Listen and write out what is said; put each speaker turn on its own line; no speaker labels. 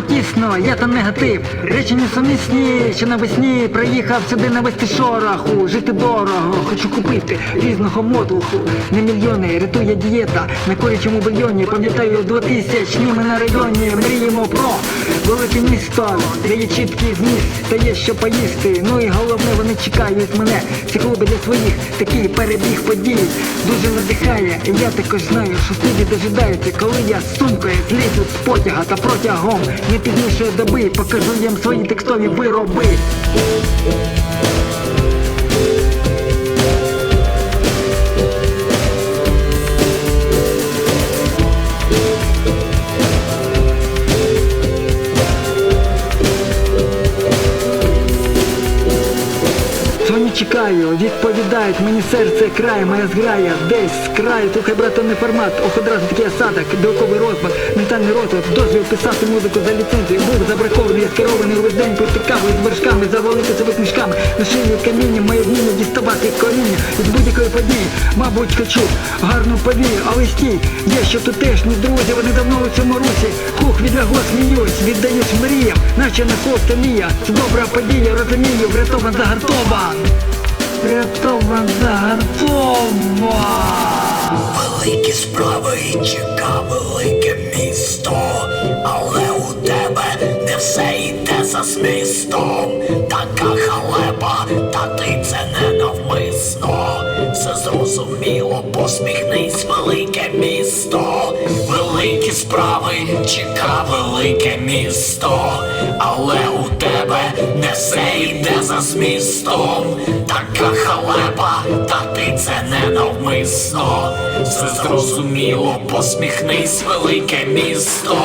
тісно, я там негатив. Речі несумісні, що навесні приїхав сюди навести шороху, жити дорого, хочу купити різного мотлуху. Не мільйони, рятує дієта на корячому бульйоні. Пам'ятаю, двотисячні ми на районі. Мріємо про велике місто, де чіткий зміст, та є що поїсти. Ну і головне, вони чекають мене. Ці клуби для своїх, такий перебіг подій. Дуже надихає, і я також знаю, що сиді дожидаються, коли я з сумкою злізу з потяга та протягом не пізніше доби покажу їм свої текстові вироби. Сьогодні чекаю, відповідають. Мені серце край, моя зграя, десь з краю, слухай, брате, не формат, ох одразу такий осадок, білковий розбат, ментальний розвиток, дозвіл писати музику за ліцензію, був забракований, я скерований увесь день пити каву з вершками, завалити себе книжками, на шиї каміння, моє вміння діставати коріння. Від будь-якої події, мабуть, хочу гарну подію, але стій, є що тутешні друзі, вони давно у цьому русі, хух відлягло сміюсь, віддаюсь мріям, наче на мія, це добра подія, розумію, врятован загартован. Врятован загартован.
Великі справи і чека велике місто, але у тебе не все йде за змістом. Така халепа, та ти це не навмисно. Все зрозуміло, посміхнись, велике місто. Великі справи, чека велике місто, але у тебе не все йде за змістом. Така халепа, та ти це не навмисно. Все зрозуміло, посміхнись, місто. Велике місто.